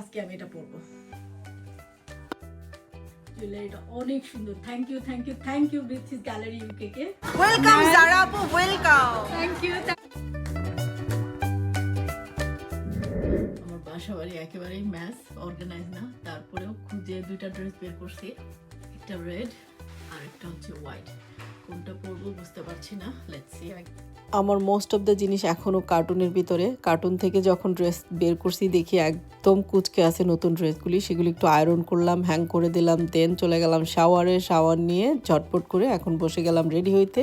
আজকে আমি এটা পরবো। জুয়েলারিটা অনেক সুন্দর। Thank you thank you thank you ব্রিথিস gallery UK কে। ওয়েলকাম জারা আপু ওয়েলকাম থ্যাংক ইউ আমার বাসা বাড়ি একেবারেই ম্যাচ অর্গানাইজ না। তারপরেও খুঁজে দুইটা ড্রেস বের করছি। একটা রেড আর একটা হচ্ছে হোয়াইট কোনটা পরবো বুঝতে পারছি না। লেটস সি আমার মোস্ট অফ দ্য জিনিস এখনও কার্টুনের ভিতরে। কার্টুন থেকে যখন ড্রেস বের করছি দেখি একদম কুচকে আছে নতুন ড্রেসগুলি সেগুলি একটু আয়রন করলাম হ্যাং করে দিলাম দেন চলে গেলাম শাওয়ারে শাওয়ার নিয়ে ঝটপট করে এখন বসে গেলাম রেডি হইতে।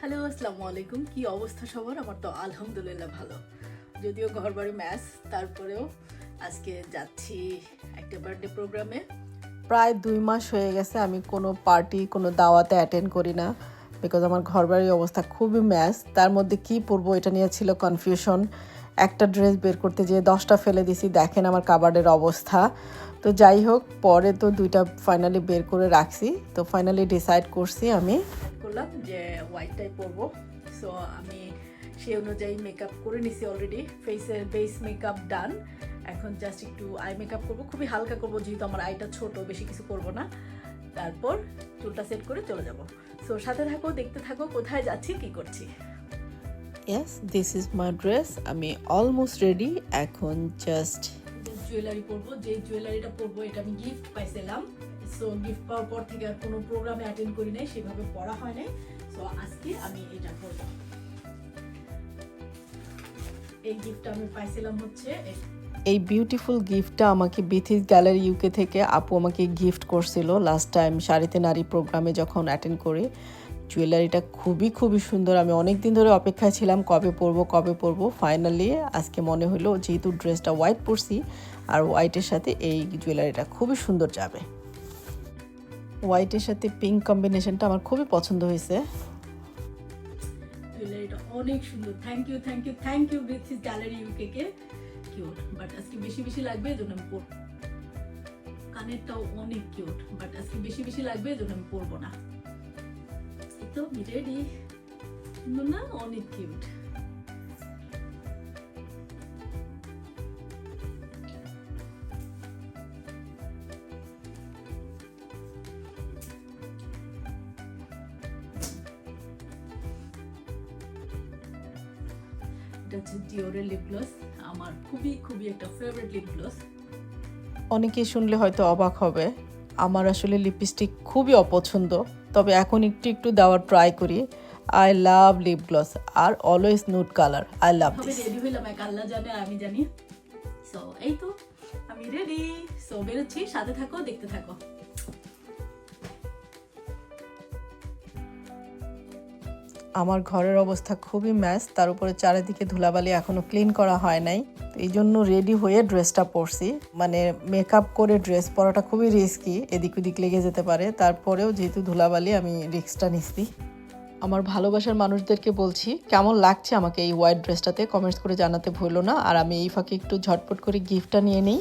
হ্যালো আসসালামু আলাইকুম। কি অবস্থা সবার? আমার তো আলহামদুলিল্লাহ ভালো। যদিও ঘর বাড়ি ম্যাচ তারপরেও আজকে যাচ্ছি একটা বার্থডে প্রোগ্রামে প্রায় দুই মাস হয়ে গেছে আমি কোনো পার্টি কোনো দাওয়াতে অ্যাটেন্ড করি না বিকজ আমার ঘরবাড়ির অবস্থা খুবই ম্যাচ তার মধ্যে কি পরবো এটা নিয়ে ছিল কনফিউশন একটা ড্রেস বের করতে যেয়ে দশটা ফেলে দিছি। দেখেন আমার কাবার্ডের অবস্থা। তো যাই হোক, পরে তো দুইটা ফাইনালি বের করে রাখছি। তো ফাইনালি ডিসাইড করছি আমি। করলাম যে হোয়াইটটাই পরবো। সো আমি সেই অনুযায়ী মেকআপ করে নিছি অলরেডি ফেসের বেস মেকআপ ডান এখন জাস্ট একটু আই মেকআপ করব। খুবই হালকা করব যেহেতু আমার আইটা ছোট বেশি কিছু করব না। তারপর চুলটা সেট করে চলে যাব। সো সাথে থাকো দেখতে থাকো কোথায় যাচ্ছি কি করছি? Yes this is my dress আমি অলমোস্ট রেডি এখন জাস্ট জুয়েলারি পরবো যে জুয়েলারিটা পরবো এটা আমি গিফট পাইছিলাম। সো গিফট পাওয়ার পর থেকে আর কোনো প্রোগ্রামে অ্যাটেন্ড করি নাই সেভাবে পড়া হয় নাই। সো আজকে আমি এটা পরবো এই গিফটটা আমি পাইছিলাম হচ্ছে এই- বিউটিফুল গিফটটা আমাকে বিথিস গ্যালারি ইউকে থেকে আপু আমাকে গিফট করছিল লাস্ট টাইম শাড়িতে নারী প্রোগ্রামে যখন অ্যাটেন্ড করি। জুয়েলারিটা খুবই খুবই সুন্দর। আমি অনেক দিন ধরে অপেক্ষায় ছিলাম কবে পরবো কবে পরবো। ফাইনালি আজকে মনে হলো যেহেতু ড্রেসটা হোয়াইট পরছি, আর হোয়াইটের সাথে এই জুয়েলারিটা খুবই সুন্দর যাবে। হোয়াইটের সাথে পিঙ্ক কম্বিনেশনটা আমার খুবই পছন্দ হয়েছে। জুয়েলারিটা অনেক সুন্দর। Thank you thank you thank you ব্রিথিস gallery UK কে। কিউট বাট আজকে বেশি বেশি লাগবে এজন্য আমি পরবো কানেরটাও অনেক কিউট বাট আজকে বেশি বেশি লাগবে এজন্য আমি পরবো না। তো রেডি না অনেক কিউট ডিওরের লিপ গ্লস আমার খুবই খুবই একটা ফেভারিট লিপ গ্লস অনেকেই শুনলে হয়তো অবাক হবে আমার আসলে লিপস্টিক খুবই অপছন্দ তবে এখন একটু একটু দেওয়ার ট্রাই করি। I love lip gloss R always nude colour I love this ready হইলাম এক আল্লাহ জানে আমি জানি। সো এই তো আমি রেডি সো বেরোচ্ছি সাথে থাকো দেখতে থাকো। আমার ঘরের অবস্থা খুবই ম্যাচ তার উপরে চারিদিকে ধুলাবালি এখনও ক্লিন করা হয় নাই। তো এই জন্য রেডি হয়ে ড্রেসটা পরছি। মানে মেকআপ করে ড্রেস পরাটা খুবই রিস্কি এদিক ওদিক লেগে যেতে পারে। তারপরেও যেহেতু ধুলাবালি, আমি রিস্কটা নিচ্ছি। আমার ভালোবাসার মানুষদেরকে বলছি, কেমন লাগছে আমাকে এই হোয়াইট ড্রেসটাতে কমেন্টস করে জানাতে ভুলো না। আর আমি এই ফাঁকে একটু ঝটপট করে গিফটটা নিয়ে নিই।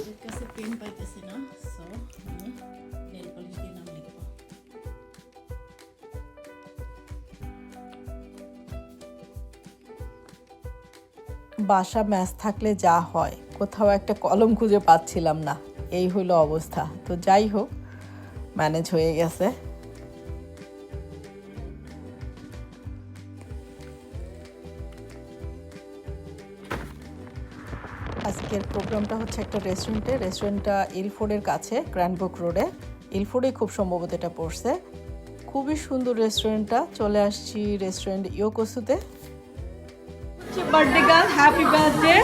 বাসা ম্যাচ থাকলে যা হয়, কোথাও একটা কলম খুঁজে পাচ্ছিলাম না। এই হলো অবস্থা। তো যাই হোক, ম্যানেজ হয়ে গেছে। আজকের প্রোগ্রামটা হচ্ছে একটা রেস্টুরেন্টে। রেস্টুরেন্টটা ইলফোর্ডের কাছে গ্র্যান্ডবুক রোডে। ইলফোর্ডে খুব সম্ভবত এটা পড়ছে। খুবই সুন্দর রেস্টুরেন্টটা। চলে আসছি রেস্টুরেন্ট ইয়োকোসুতে। Birthday girl happy birthday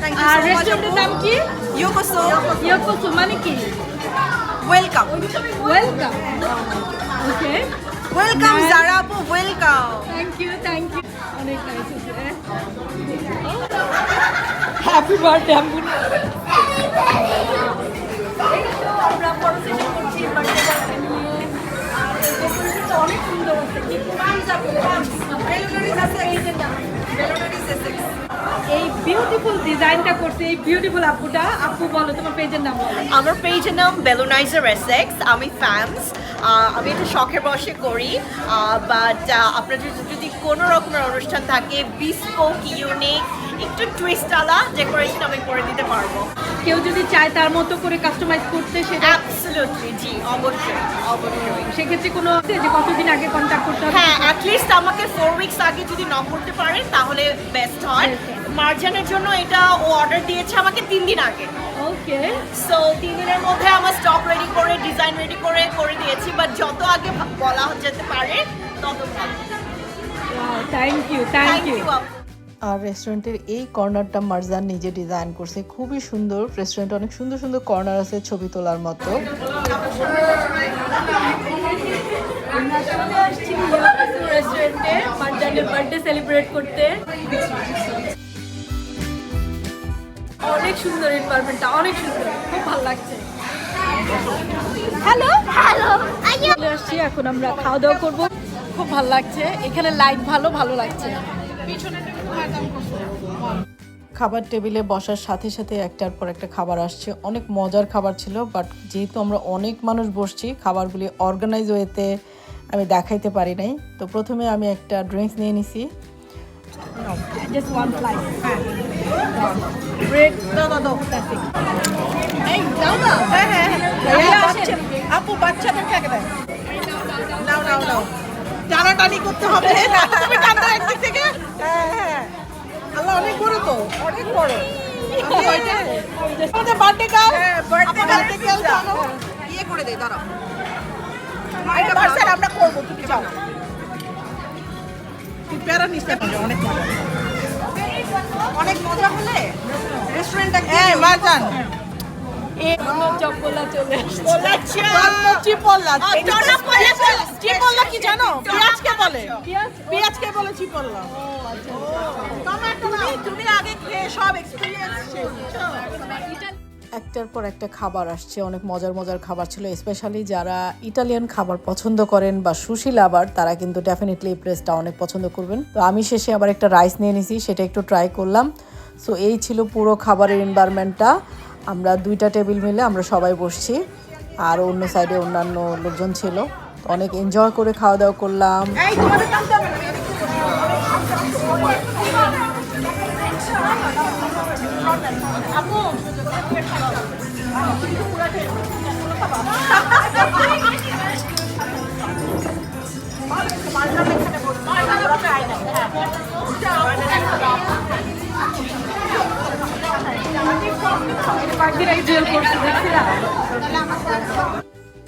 thank you R much রেস্টুরেন্টের নাম কি? ইয়োকোসো ইয়োকোসু মানে কি? Welcome welcome okay welcome Zara আপু welcome thank you thank you অনেক নাইস হ্যাপি বার্থডে আমি আমরা ফটো সেশন করছি বার্থডে গার্লকে নিয়ে আর এই ডেকোরেশনটা অনেক সুন্দর আছে কি পাঁচ আপু পাঁচ এই বিউটিফুল ডিজাইনটা করছে, এই বিউটিফুল আপুটা। আপু, বলো, তোমার পেজের নাম বলো। আমার পেজের নাম বেলুনাইজার এসেক্স আমি ফ্যান্স আমি এটা শখের বসে করি। বাট আপনাদের যদি কোনো রকমের অনুষ্ঠান থাকে বিস্পোক ইউনিক একটু টুইস্ট আলা ডেকোরেশন আমি করে দিতে পারব। কেউ যদি চায় তার মতো করে কাস্টমাইজ করতে সেটা অ্যাবসলিউটলি জি অবশ্যই অবশ্যই। সেক্ষেত্রে কোনো আছে যে কতদিন আগে কন্ট্যাক্ট করতে হবে? হ্যাঁ অ্যাটলিস্ট আমাকে ফোর উইকস আগে যদি নক করতে পারেন তাহলে বেস্ট হয়। মার্জানের জন্য এটা ও অর্ডার দিয়েছে আমাকে তিন দিন আগে। ওকে সো তিন দিনের মধ্যে আমার স্টক রেডি করে ডিজাইন রেডি করে করে দিয়েছি বাট যত আগে বলা যেতে পারে তত ভালো। থ্যাংক ইউ থ্যাংক ইউ আর রেস্টুরেন্টের এই কর্নারটা মার্জান নিজে ডিজাইন করছে। খুবই সুন্দর। রেস্টুরেন্টে অনেক সুন্দর সুন্দর কর্নার আছে ছবি তোলার মতো। রেস্টুরেন্টে মার্জানের বার্থডে সেলিব্রেট করতে অনেক সুন্দর এনভায়রনমেন্টটা অনেক সুন্দর। খুব ভালো লাগছে। হ্যালো হ্যালো চলে আসছি এখন আমরা খাওয়া দাওয়া করব। খুব ভালো লাগছে। এখানে লাইট ভালো ভালো লাগছে। খাবার টেবিলে বসার সাথে সাথে একটার পর একটা খাবার আসছে। অনেক মজার খাবার ছিল বাট যেহেতু আমরা অনেক মানুষ বসছি খাবারগুলি অর্গানাইজ ওয়েতে আমি দেখাইতে পারি নাই। তো প্রথমে আমি একটা ড্রিঙ্কস নিয়ে নিছি। আপু বাচ্চাদের থাকে দেয় নাও নাও নাও টানাটানি করতে হবে। একদিক থেকে? হ্যাঁ হ্যাঁ। আল্লাহ অনেক বড় তো। অনেক বড়। আমাদের বার্থডে কাল বার্থডে কাল ইয়ে করে দেই দাঁড়াও। আমরা করব তুমি যাও। প্যারা নিস না, অনেক মজা। অনেক মজা হলে রেস্টুরেন্টটা হ্যাঁ মারজান। কি জানো? পেঁয়াজকে বলে। পেঁয়াজকে বলে চিপল্লা তুমি তুমি আগে খেয়ে সব এক্সপিরিয়েন্স একটার পর একটা খাবার আসছে অনেক মজার মজার খাবার ছিল স্পেশালি যারা ইটালিয়ান খাবার পছন্দ করেন বা সুশি লাভার তারা কিন্তু ডেফিনেটলি এই প্রেসটা অনেক পছন্দ করবেন। তো আমি শেষে আবার একটা রাইস নিয়ে নিছি সেটা একটু ট্রাই করলাম। সো এই ছিল পুরো খাবারের এনভায়রনমেন্টটা আমরা দুইটা টেবিল মিলে আমরা সবাই বসছি, আর অন্য সাইডে অন্যান্য লোকজন ছিল। অনেক এনজয় করে খাওয়া দাওয়া করলাম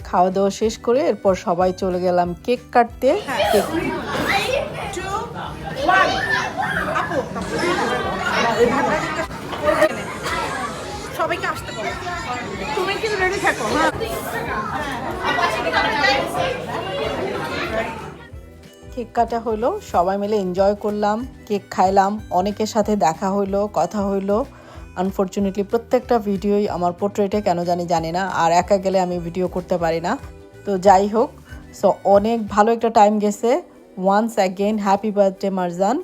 খাওয়া দাওয়া শেষ করে এরপর সবাই চলে গেলাম কেক কাটতে। কেক টু ওয়ান আপু সবাইকে আসতে বলো। তুমি কিন্তু রেডি থাকো? হ্যাঁ। কেক কাটা হলো সবাই মিলে এনজয় করলাম কেক খাইলাম অনেকের সাথে দেখা হইল কথা হইল। আনফর্চুনেটলি প্রত্যেকটা ভিডিওই আমার পোর্ট্রেটে কেন জানি জানি না, আর একা গেলে আমি ভিডিও করতে পারি না। তো যাই হোক সো অনেক ভালো একটা টাইম গেছে। Once again happy birthday Marjan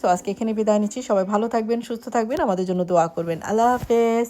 so আজকে এখানে বিদায় নিচ্ছি। সবাই ভালো থাকবেন, সুস্থ থাকবেন, আমাদের জন্য দোয়া করবেন। আল্লাহ হাফেজ।